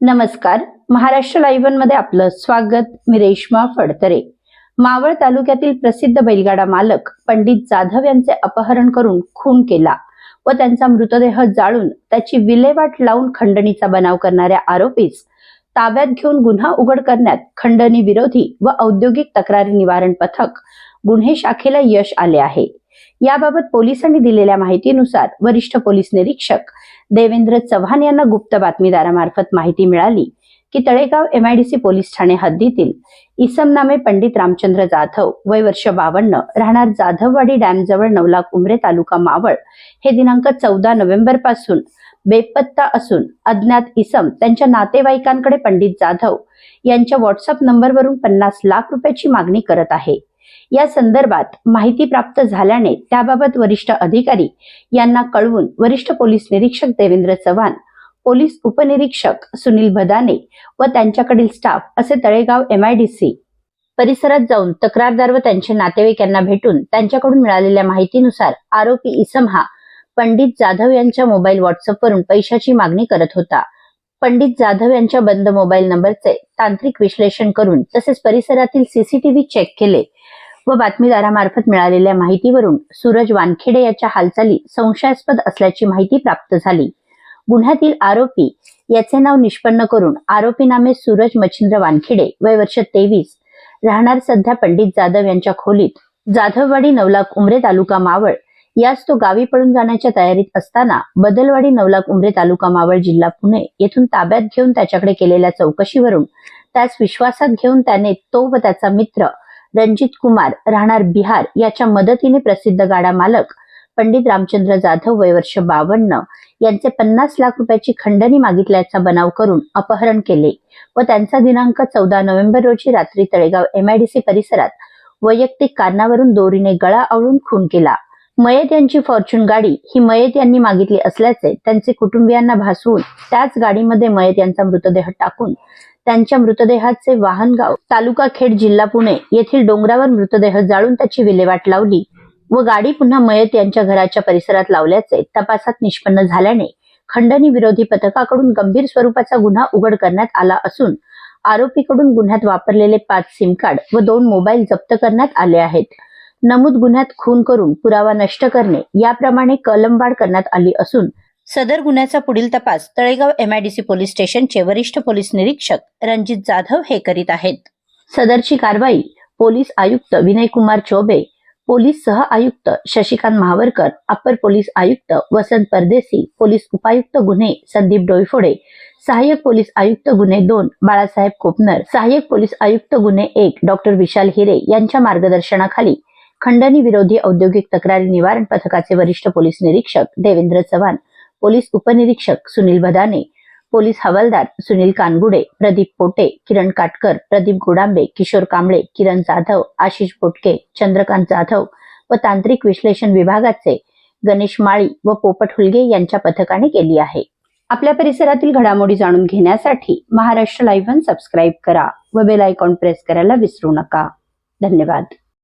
नमस्कार. महाराष्ट्र लाईव्हमध्ये आपलं स्वागत. मी रेश्मा फडतरे. मावळ तालुक्यातील प्रसिद्ध बैलगाडा मालक पंडित जाधव यांचे अपहरण करून खून केला व त्यांचा मृतदेह जाळून त्याची विल्हेवाट लावून खंडणीचा बनाव करणाऱ्या आरोपीस ताब्यात घेऊन गुन्हा उघड करण्यात खंडणी विरोधी व औद्योगिक तक्रारी निवारण पथक गुन्हे शाखेला यश आले आहे. याबाबत पोलिसांनी दिलेल्या माहितीनुसार वरिष्ठ पोलीस निरीक्षक देवेंद्र चव्हाण यांना गुप्त बातमीदारामार्फत माहिती मिळाली की तळेगाव एमआयडीसी पोलीस ठाणे हद्दीतील इसम नामे पंडित रामचंद्र जाधव वय वर्ष बावन्न राहणार जाधववाडी डॅम जवळ नवलाख उमरे तालुका मावळ. हे दिनांक चौदा नोव्हेंबरपासून बेपत्ता असून अज्ञात इसम त्यांच्या नातेवाईकांकडे पंडित जाधव यांच्या व्हॉट्सअप नंबरवरून पन्नास लाख रुपयाची मागणी करत आहे. या संदर्भात माहिती प्राप्त झाल्याने त्याबाबत वरिष्ठ अधिकारी यांना कळवून वरिष्ठ पोलीस निरीक्षक देवेंद्र चव्हाण पोलीस उपनिरीक्षक सुनील भदाने व त्यांच्याकडील स्टाफ असे तळेगाव एमआयडीसी परिसरात जाऊन तक्रारदार व त्यांचे नातेवाईक यांना भेटून त्यांच्याकडून मिळालेल्या माहितीनुसार आरोपी इसम हा पंडित जाधव यांच्या मोबाईल व्हॉट्सअपवरून पैशाची मागणी करत होता. पंडित जाधव यांच्या बंद मोबाईल नंबरचे तांत्रिक विश्लेषण करून तसेच परिसरातील सीसीटीव्ही चेक केले. व बातमीदारामार्फत मिळालेल्या माहितीवरून सूरज वानखेडे याच्या हालचाली संशयास्पद असल्याची माहिती प्राप्त झाली. गुन्ह्यातील आरोपी याचे नाव निष्पन्न करून आरोपी नामे सूरज मच्छिंद्र वानखेडे वय वर्ष तेवीस राहणार सध्या पंडित जाधव यांच्या खोलीत जाधववाडी नवलाख उमरे तालुका मावळ. यास तो गावी पळून जाण्याच्या तयारीत असताना बदलवाडी नवलाख उमरे तालुका मावळ जिल्हा पुणे येथून ताब्यात घेऊन त्याच्याकडे केलेल्या चौकशीवरून त्यास विश्वासात घेऊन त्याने तो व त्याचा मित्र रणजित कुमार राहणार बिहार याच्या मदतीने प्रसिद्ध गाडा मालक पंडित रामचंद्र जाधव वय वर्ष बावन्न यांचे पन्नास लाख रुपयाची खंडणी मागितल्याचा बनाव करून अपहरण केले व त्यांचा दिनांक चौदा नोव्हेंबर रोजी रात्री तळेगाव एमआयडीसी परिसरात वैयक्तिक कारणावरून दोरीने गळा आवळून खून केला. मयत यांची फॉर्च्यून गाडी ही मयत यांनी मागितली असल्याचे त्यांचे कुटुंबियांना भासवून त्याच गाडीमध्ये मयत यांचा मृतदेह टाकून त्यांच्या मृतदेहाचे वाहनगाव तालुका खेड जिल्हा पुणे येथील डोंगरावर मृतदेह जाळून त्याची विल्हेवाट लावली व गाडी पुन्हा मयत यांच्या घराच्या परिसरात लावल्याचे तपासात निष्पन्न झाल्याने खंडणी विरोधी पथकाकडून गंभीर स्वरूपाचा गुन्हा उघड करण्यात आला असून आरोपीकडून गुन्ह्यात वापरलेले पाच सिम कार्ड व दोन मोबाईल जप्त करण्यात आले आहेत. नमूद गुन्ह्यात खून करून पुरावा नष्ट करणे याप्रमाणे कलमवाढ करण्यात आली असून सदर गुन्ह्याचा पुढील तपास तळेगाव एमआयडीसी पोलीस स्टेशनचे वरिष्ठ पोलीस निरीक्षक रणजित जाधव हे करीत आहेत. सदरची कारवाई पोलीस आयुक्त विनय कुमार चौबे पोलीस सह आयुक्त शशिकांत महावरकर अप्पर पोलीस आयुक्त वसंत परदेसी पोलीस उपायुक्त गुन्हे संदीप डोईफोडे सहाय्यक पोलीस आयुक्त गुन्हे दोन बाळासाहेब कोपनर सहाय्यक पोलीस आयुक्त गुन्हे एक डॉक्टर विशाल हिरे यांच्या मार्गदर्शनाखाली खंडणी विरोधी औद्योगिक तक्रारी निवारण पथकाचे वरिष्ठ पोलीस निरीक्षक देवेंद्र चव्हाण पोलीस उपनिरीक्षक सुनील भदाने पोलीस हवालदार सुनील कानगुडे प्रदीप पोटे किरण काटकर प्रदीप गोडांबे किशोर कांबळे किरण जाधव आशिष बोटके चंद्रकांत जाधव व तांत्रिक विश्लेषण विभागाचे गणेश माळी व पोपट हुलगे यांच्या पथकाने केली आहे. आपल्या परिसरातील घडामोडी जाणून घेण्यासाठी महाराष्ट्र लाईव्ह सबस्क्राईब करा व बेल आयकॉन प्रेस करायला विसरू नका. धन्यवाद.